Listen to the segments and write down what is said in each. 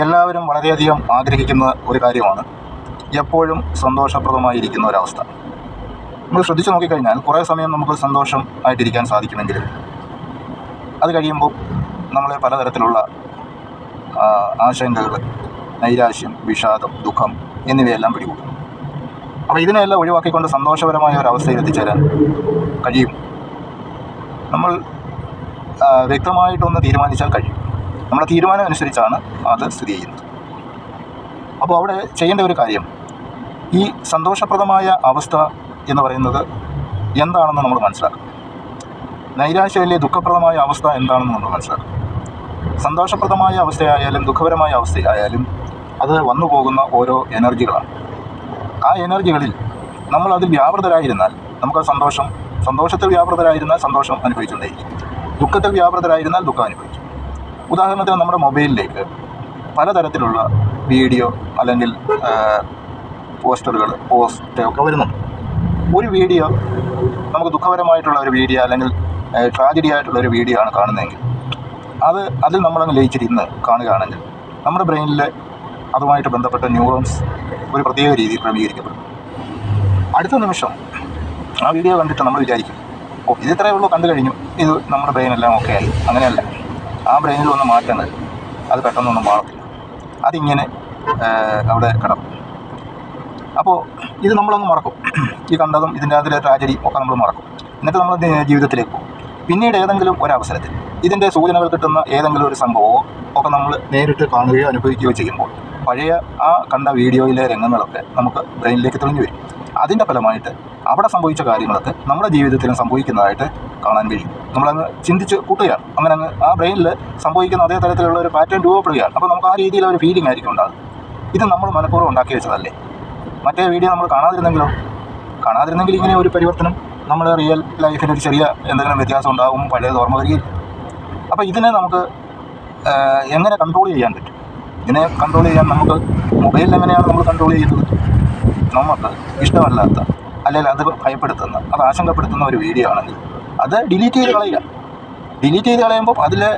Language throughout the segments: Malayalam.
എല്ലാവരും വളരെയധികം ആഗ്രഹിക്കുന്ന ഒരു കാര്യമാണ് എപ്പോഴും സന്തോഷപ്രദമായിരിക്കുന്ന ഒരവസ്ഥ നമ്മൾ ശ്രദ്ധിച്ചു നോക്കിക്കഴിഞ്ഞാൽ കുറേ സമയം നമുക്ക് സന്തോഷം ആയിട്ടിരിക്കാൻ സാധിക്കുമെങ്കിലും അത് കഴിയുമ്പോൾ നമ്മളെ പലതരത്തിലുള്ള ആശങ്കകൾ നൈരാശ്യം വിഷാദം ദുഃഖം എന്നിവയെല്ലാം പിടികൂടും. അപ്പോൾ ഇതിനെല്ലാം ഒഴിവാക്കിക്കൊണ്ട് സന്തോഷപരമായ ഒരു അവസ്ഥയിൽ എത്തിച്ചേരാൻ കഴിയും. നമ്മൾ വ്യക്തമായിട്ടൊന്ന് തീരുമാനിച്ചാൽ കഴിയും. നമ്മുടെ തീരുമാനം അനുസരിച്ചാണ് അത് സ്ഥിതി ചെയ്യുന്നത്. അപ്പോൾ അവിടെ ചെയ്യേണ്ട ഒരു കാര്യം ഈ സന്തോഷപ്രദമായ അവസ്ഥ എന്ന് പറയുന്നത് എന്താണെന്ന് നമ്മൾ മനസ്സിലാക്കും നൈരാശ്യയിലെ ദുഃഖപ്രദമായ അവസ്ഥ എന്താണെന്ന് നമ്മൾ മനസ്സിലാക്കും സന്തോഷപ്രദമായ അവസ്ഥയായാലും ദുഃഖപരമായ അവസ്ഥയായാലും അത് വന്നു പോകുന്ന ഓരോ എനർജികളാണ്. ആ എനർജികളിൽ നമ്മൾ അതിൽ വ്യാപൃതരായിരുന്നാൽ നമുക്ക് ആ സന്തോഷം സന്തോഷത്തിൽ വ്യാപൃതരായിരുന്നാൽ സന്തോഷം അനുഭവിച്ചുകൊണ്ടേയിരിക്കും. ദുഃഖത്തിൽ വ്യാപൃതരായിരുന്നാൽ ദുഃഖം അനുഭവിക്കും. ഉദാഹരണത്തിന് നമ്മുടെ മൊബൈലിലേക്ക് പലതരത്തിലുള്ള വീഡിയോ അല്ലെങ്കിൽ പോസ്റ്ററുകൾ പോസ്റ്റ് ഒക്കെ വരുന്നുണ്ട്. ഒരു വീഡിയോ നമുക്ക് ദുഃഖപരമായിട്ടുള്ള ഒരു വീഡിയോ അല്ലെങ്കിൽ ട്രാജഡി ആയിട്ടുള്ള ഒരു വീഡിയോ ആണ് കാണുന്നതെങ്കിൽ അത് അതിൽ നമ്മളങ്ങ് ലയിച്ചിരുന്ന് കാണുകയാണെങ്കിൽ നമ്മുടെ ബ്രെയിനിൽ അതുമായിട്ട് ബന്ധപ്പെട്ട ന്യൂറോൺസ് ഒരു പ്രത്യേക രീതിയിൽ ക്രമീകരിക്കപ്പെടും. അടുത്ത നിമിഷം ആ വീഡിയോ കണ്ടിട്ട് നമ്മൾ വിചാരിക്കും ഓ ഇത് ഇത്രയേ ഉള്ളൂ കണ്ടു കഴിഞ്ഞു ഇത് നമ്മുടെ ബ്രെയിനെല്ലാം ഓക്കെ ആയി. അങ്ങനെയല്ല. ആ ബ്രെയിനിൽ ഒന്ന് മാറ്റുന്നത് അത് പെട്ടെന്നൊന്നും മാറത്തില്ല. അതിങ്ങനെ അവിടെ കിടക്കും. അപ്പോൾ ഇത് നമ്മളങ്ങ് മറക്കും. ഈ കണ്ടതും ഇതിന്റെ അതിലെ ട്രാജഡി ഒക്കെ നമ്മൾ മറക്കും. എന്നിട്ട് നമ്മൾ ജീവിതത്തിലേക്ക് പോകും. പിന്നീട് ഏതെങ്കിലും ഒരവസരത്തിൽ ഇതിന്റെ സൂചനകൾ കിട്ടുന്ന ഏതെങ്കിലും ഒരു സംഭവമോ ഒക്കെ നമ്മൾ നേരിട്ട് കാണുകയോ അനുഭവിക്കുകയോ ചെയ്യുമ്പോൾ പഴയ ആ കണ്ട വീഡിയോയിലെ രംഗങ്ങളൊക്കെ നമുക്ക് ബ്രെയിനിലേക്ക് തെളിഞ്ഞു വരും. അതിന്റെ ഫലമായിട്ട് അവിടെ സംഭവിച്ച കാര്യങ്ങളൊക്കെ നമ്മുടെ ജീവിതത്തിലും സംഭവിക്കുന്നതായിട്ട് കാണാൻ കഴിയും. നമ്മളങ്ങ് ചിന്തിച്ച് കൂട്ടുകയാണ്. അങ്ങനെ അങ്ങ് ആ ബ്രെയിനിൽ സംഭവിക്കുന്ന അതേ തരത്തിലുള്ള ഒരു പാറ്റേൺ രൂപപ്പെടുകയാണ്. അപ്പോൾ നമുക്ക് ആ രീതിയിൽ ഒരു ഫീലിംഗ് ആയിരിക്കും ഉണ്ടാകും ഇത് നമ്മൾ മനഃപൂർവം ഉണ്ടാക്കി വെച്ചതല്ലേ? മറ്റേ വീഡിയോ നമ്മൾ കാണാതിരുന്നെങ്കിലോ? കാണാതിരുന്നെങ്കിൽ ഇങ്ങനെ ഒരു പരിവർത്തനം നമ്മുടെ റിയൽ ലൈഫിൽ ഒരു ചെറിയ എന്തെങ്കിലും വ്യത്യാസം ഉണ്ടാകും പഴയത് ഓർമ്മ വരികയില്ല. അപ്പോൾ ഇതിനെ നമുക്ക് എങ്ങനെ കൺട്രോൾ ചെയ്യാൻ പറ്റും? ഇതിനെ കൺട്രോൾ ചെയ്യാൻ നമുക്ക് മൊബൈലിൽ എങ്ങനെയാണ് നമ്മൾ കൺട്രോൾ ചെയ്യുന്നത്? നമുക്ക് ഇഷ്ടമല്ലാത്ത അല്ലെങ്കിൽ അത് ഭയപ്പെടുത്തുന്ന അത് ആശങ്കപ്പെടുത്തുന്ന ഒരു വീഡിയോ ആണെങ്കിൽ അത് ഡിലീറ്റ് ചെയ്ത് കളയുക. ഡിലീറ്റ് ചെയ്ത് കളയുമ്പോൾ അതിലെ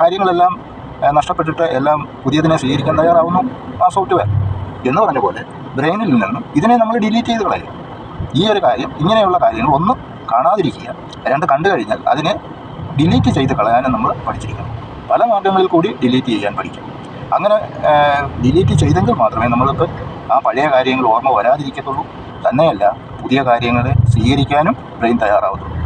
കാര്യങ്ങളെല്ലാം നഷ്ടപ്പെട്ടിട്ട് എല്ലാം പുതിയതിനെ സ്വീകരിക്കാൻ തയ്യാറാവുന്നു ആ സോഫ്റ്റ്വെയർ എന്ന് പറഞ്ഞ പോലെ ബ്രെയിനിൽ നിന്നും ഇതിനെ നമ്മൾ ഡിലീറ്റ് ചെയ്ത് കളയുക. ഈ ഒരു കാര്യം ഇങ്ങനെയുള്ള കാര്യങ്ങൾ ഒന്ന് കാണാതിരിക്കുക. രണ്ട് കണ്ടു കഴിഞ്ഞാൽ അതിനെ ഡിലീറ്റ് ചെയ്ത് കളയാനും നമ്മൾ പഠിച്ചിരിക്കണം. പല മാർഗങ്ങളിൽ കൂടി ഡിലീറ്റ് ചെയ്യാൻ പഠിക്കും. അങ്ങനെ ഡിലീറ്റ് ചെയ്തെങ്കിൽ മാത്രമേ നമ്മൾക്ക് ആ പഴയ കാര്യങ്ങൾ ഓർമ്മ വരാതിരിക്കത്തുള്ളൂ. തന്നെയല്ല പുതിയ കാര്യങ്ങളെ സ്വീകരിക്കാനും ബ്രെയിൻ തയ്യാറാവത്തുള്ളൂ.